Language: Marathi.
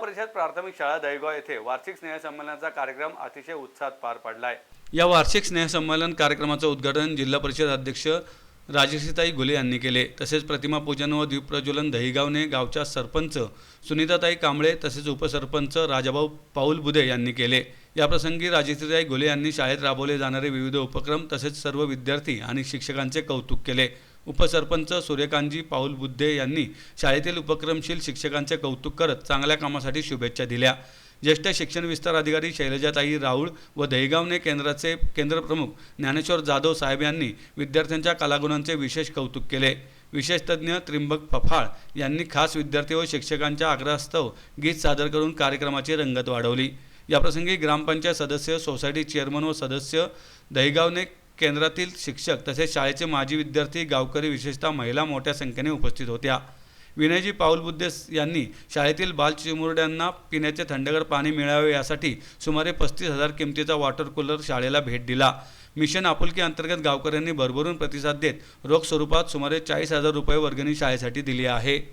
प्राथमिक शाळा दहीगाव येथे वार्षिक स्नेहसंमेलनाचा कार्यक्रम अतिशय उत्साहात पार पडलाय. या वार्षिक स्नेहसंमेलन कार्यक्रमाचं उद्घाटन जिल्हा परिषद अध्यक्ष राजश्रीताई घुले यांनी केले. तसेच प्रतिमा पूजन व दीपप्रज्वलन दहीगावने गावच्या सरपंच सुनीताताई कांबळे तसेच उपसरपंच राजाभाऊ पाऊल बुधे यांनी केले. याप्रसंगी राजश्रीताई घुले यांनी शाळेत राबवले जाणारे विविध उपक्रम तसेच सर्व विद्यार्थी आणि शिक्षकांचे कौतुक केले. उपसरपंच सूर्यकांतजी पाऊल बुद्धे यांनी शाळेतील उपक्रमशील शिक्षकांचे कौतुक करत चांगल्या कामासाठी शुभेच्छा दिल्या. ज्येष्ठ शिक्षण विस्तार अधिकारी शैलजाताई राऊळ व दहिगावने केंद्राचे केंद्रप्रमुख ज्ञानेश्वर जाधव साहेब यांनी विद्यार्थ्यांच्या कलागुणांचे विशेष कौतुक केले. विशेष तज्ज्ञ त्रिंबक फफाळ यांनी खास विद्यार्थी व शिक्षकांच्या आग्रहास्तव गीत सादर करून कार्यक्रमाची रंगत वाढवली. याप्रसंगी ग्रामपंचायत सदस्य सोसायटी चेअरमन व सदस्य दहिगावने केंद्रातील शिक्षक तसेच शाळेचे माजी विद्यार्थी गावकरी विशेषतः महिला मोठ्या संख्येने उपस्थित होत्या. विनयजी पाऊलबुद्धे यांनी शाळेतील बालचिमुरड्यांना पिण्याचे थंडगार पाणी मिळावे यासाठी सुमारे पस्तीस हजार किमतीचा वॉटर कूलर शाळेला भेट दिला. मिशन आपुलकी अंतर्गत गावकऱ्यांनी भरभरून प्रतिसाद देत रोख स्वरूपात सुमारे चाळीस हजार रुपये वर्गणी शाळेसाठी दिली आहे.